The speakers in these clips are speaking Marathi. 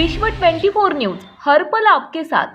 विश्व 24 न्यूज हरपल आपके साथ.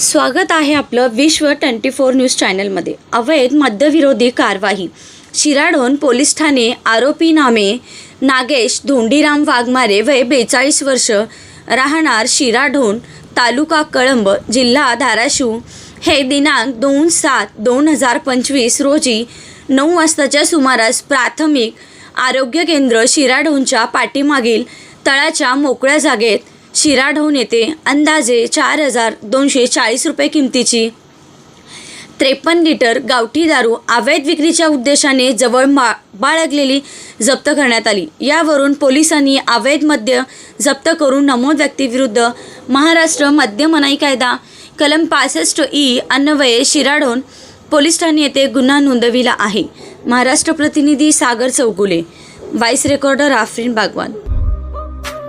स्वागत आहे आपलं विश्व ट्वेंटी फोर न्यूज चॅनलमध्ये. अवैध मद्यविरोधी कारवाई. शिराडोन पोलीस ठाणे आरोपी नामे नागेश धोंडीराम वाघमारे वय बेचाळीस वर्ष. राहणार शिराढोण तालुका कळंब जिल्हा धाराशिव. हे दिनांक दोन सात दोन हजार पंचवीस रोजी नऊ वाजताच्या सुमारास प्राथमिक आरोग्य केंद्र शिराढोणच्या पाठीमागील तळाच्या मोकळ्या जागेत शिराढवून येते. अंदाजे चार हजार दोनशे चाळीस रुपये किमतीची. त्रेपन्न लिटर गावठी दारू अवैध विक्रीच्या उद्देशाने जवळ मा बाळगलेली जप्त करण्यात आली. यावरून पोलिसांनी अवैध मद्य जप्त करून नमोद व्यक्तीविरुद्ध महाराष्ट्र मद्य मनाई कायदा कलम पासष्ट ई अन्वये शिराडोन पोलीस ठाणे येथे गुन्हा नोंदविला आहे. महाराष्ट्र प्रतिनिधी Sagar Chougule. Voice recorder Afreen Bagwan.